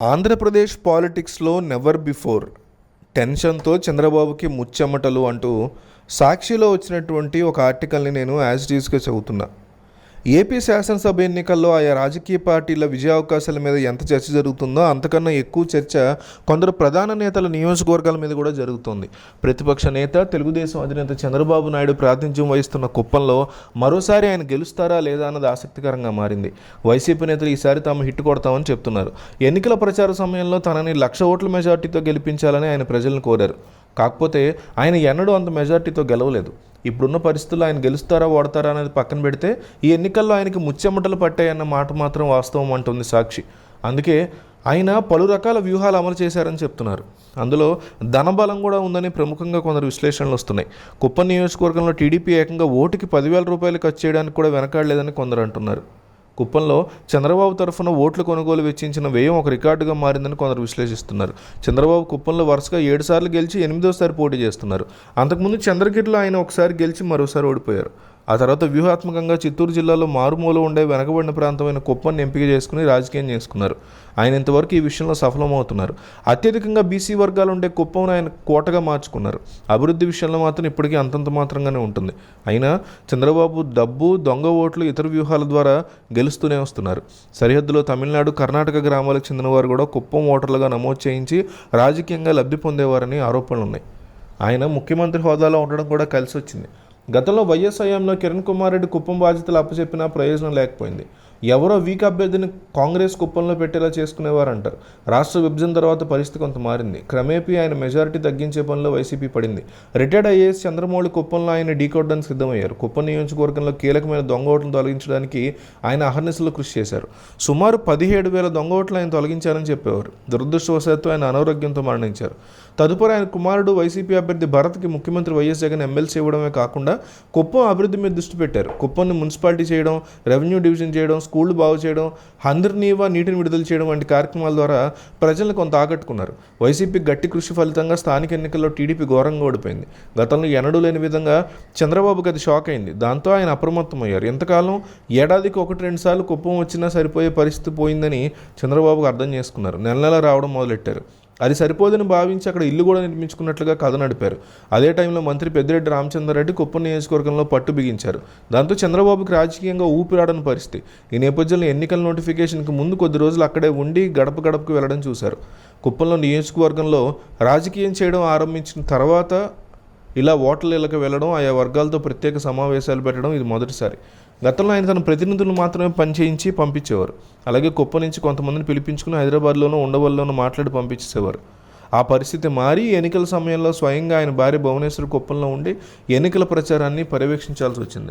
ఆంధ్రప్రదేశ్ పాలిటిక్స్లో never before టెన్షన్తో చంద్రబాబుకి ముచ్చెమటలు అంటూ సాక్షిలో వచ్చినటువంటి ఒక ఆర్టికల్ని నేను యాజ్ డీస్గా చదువుతున్నా. ఏపీ శాసనసభ ఎన్నికల్లో ఆయా రాజకీయ పార్టీల విజయావకాశాల మీద ఎంత చర్చ జరుగుతుందో అంతకన్నా ఎక్కువ చర్చ కొందరు ప్రధాన నేతల నియోజకవర్గాల మీద కూడా జరుగుతుంది. ప్రతిపక్ష నేత తెలుగుదేశం అధినేత చంద్రబాబు నాయుడు ప్రాతినిధ్యం వహిస్తున్న కుప్పంలో మరోసారి ఆయన గెలుస్తారా లేదా అన్నది ఆసక్తికరంగా మారింది. వైసీపీ నేతలు ఈసారి తాము హిట్ కొడతామని చెప్తున్నారు. ఎన్నికల ప్రచార సమయంలో తనని లక్ష ఓట్ల మెజార్టీతో గెలిపించాలని ఆయన ప్రజలను కోరారు. కాకపోతే ఆయన ఎన్నడూ అంత మెజార్టీతో గెలవలేదు. ఇప్పుడున్న పరిస్థితుల్లో ఆయన గెలుస్తారా ఓడతారా అనేది పక్కన పెడితే ఈ ఎన్నికల్లో ఆయనకి ముచ్చెమటలు పట్టాయన్న మాట మాత్రం వాస్తవం అంటుంది సాక్షి. అందుకే ఆయన పలు రకాల వ్యూహాలు అమలు చేశారని చెప్తున్నారు. అందులో ధనబలం కూడా ఉందని ప్రముఖంగా కొందరు విశ్లేషణలు వస్తున్నాయి. కుప్పం నియోజకవర్గంలో టీడీపీ ఏకంగా ఓటుకి పదివేల రూపాయలు ఖర్చు చేయడానికి కూడా వెనకాడలేదని కొందరు అంటున్నారు. కుప్పంలో చంద్రబాబు తరఫున ఓట్ల కొనుగోలు వెచ్చించిన వ్యయం ఒక రికార్డుగా మారిందని కొందరు విశ్లేషిస్తున్నారు. చంద్రబాబు కుప్పంలో వరుసగా ఏడు సార్లు గెలిచి ఎనిమిదోసారి పోటీ చేస్తున్నారు. అంతకుముందు చంద్రగిరిలో ఆయన ఒకసారి గెలిచి మరోసారి ఓడిపోయారు. ఆ తర్వాత వ్యూహాత్మకంగా చిత్తూరు జిల్లాలో మారుమూల ఉండే వెనకబడిన ప్రాంతమైన కుప్పని ఎంపిక చేసుకుని రాజకీయం చేసుకున్నారు. ఆయన ఇంతవరకు ఈ విషయంలో సఫలమవుతున్నారు. అత్యధికంగా బీసీ వర్గాలు ఉండే కుప్పంను ఆయన కోటగా మార్చుకున్నారు. అభివృద్ధి విషయంలో మాత్రం ఇప్పటికీ అంతంత మాత్రంగానే ఉంటుంది. అయినా చంద్రబాబు డబ్బు దొంగ ఓట్లు ఇతర వ్యూహాల ద్వారా గెలుస్తూనే వస్తున్నారు. సరిహద్దులో తమిళనాడు కర్ణాటక గ్రామాలకు చెందిన వారు కూడా కుప్పం ఓటర్లుగా నమోదు చేయించి రాజకీయంగా లబ్ధి పొందేవారని ఆరోపణలు ఉన్నాయి ఆయన ముఖ్యమంత్రి హోదాలో ఉండడం కూడా కలిసి వచ్చింది గతంలో వైఎస్ హయాంలో కిరణ్ కుమార్ రెడ్డి కుప్పం బాధ్యతలు అప్పచెప్పినా ప్రయోజనం లేకపోయింది. ఎవరో వీక్ అభ్యర్థిని కాంగ్రెస్ కుప్పంలో పెట్టేలా చేసుకునేవారు అంటారు రాష్ట్ర విభజన తర్వాత పరిస్థితి కొంత మారింది. క్రమేపీ ఆయన మెజారిటీ తగ్గించే పనిలో వైసీపీ పడింది. రిటైర్డ్ ఐఏఎస్ చంద్రమౌళి కుప్పంలో ఆయన ఢీకొట్టడానికి సిద్ధమయ్యారు. కుప్పం నియోజకవర్గంలో కీలకమైన దొంగ ఓట్లను తొలగించడానికి ఆయన అహర్నిశలు కృషి చేశారు. సుమారు పదిహేడు వేల దొంగ ఓట్లు ఆయన తొలగించారని చెప్పేవారు. దురదృష్టవశాత్తు ఆయన అనారోగ్యంతో మరణించారు. తదుపరి ఆయన కుమారుడు వైసీపీ అభ్యర్థి భరత్కి ముఖ్యమంత్రి వైఎస్ జగన్ ఎమ్మెల్సీ ఇవ్వడమే కాకుండా కుప్పం అభివృద్ధి మీద దృష్టి పెట్టారు. కుప్పంని మున్సిపాలిటీ చేయడం రెవెన్యూ డివిజన్ చేయడం స్కూళ్ళు బాగు చేయడం హందర్నీవా నీటిని విడుదల చేయడం వంటి కార్యక్రమాల ద్వారా ప్రజలను కొంత ఆకట్టుకున్నారు. వైసీపీ గట్టి కృషి ఫలితంగా స్థానిక ఎన్నికల్లో టీడీపీ ఘోరంగా ఓడిపోయింది. గతంలో ఎన్నడూ లేని విధంగా చంద్రబాబుకి అది షాక్ అయింది. దాంతో ఆయన అప్రమత్తమయ్యారు. ఎంతకాలం ఏడాదికి ఒకటి రెండు సార్లు కుప్పం వచ్చినా సరిపోయే పరిస్థితి పోయిందని చంద్రబాబుకు అర్థం చేసుకున్నారు. నెల నెల రావడం మొదలెట్టారు. అది సరిపోదని భావించి అక్కడ ఇల్లు కూడా నిర్మించుకున్నట్లుగా కథ నడిపారు. అదే టైంలో మంత్రి పెద్దిరెడ్డి రామచంద్రారెడ్డి కుప్పం నియోజకవర్గంలో పట్టు బిగించారు. దాంతో చంద్రబాబుకి రాజకీయంగా ఊపిరాడని పరిస్థితి. ఈ నేపథ్యంలో ఎన్నికల నోటిఫికేషన్కి ముందు కొద్ది రోజులు అక్కడే ఉండి గడప గడపకు వెళ్ళడం చూశారు. కుప్పంలో నియోజకవర్గంలో రాజకీయం చేయడం ఆరంభించిన తర్వాత ఇలా ఓట్ల ఇళ్ళకి వెళ్ళడం ఆయా వర్గాలతో ప్రత్యేక సమావేశాలు పెట్టడం ఇది మొదటిసారి. గతంలో ఆయన తన ప్రతినిధులు మాత్రమే పనిచేయించి పంపించేవారు. అలాగే కుప్ప నుంచి కొంతమందిని పిలిపించుకుని హైదరాబాద్లోనూ ఉండవల్లోనూ మాట్లాడి పంపించేసేవారు. ఆ పరిస్థితి మారి ఎన్నికల సమయంలో స్వయంగా ఆయన భార్య భువనేశ్వర్ కుప్పంలో ఉండి ఎన్నికల ప్రచారాన్ని పర్యవేక్షించాల్సి వచ్చింది.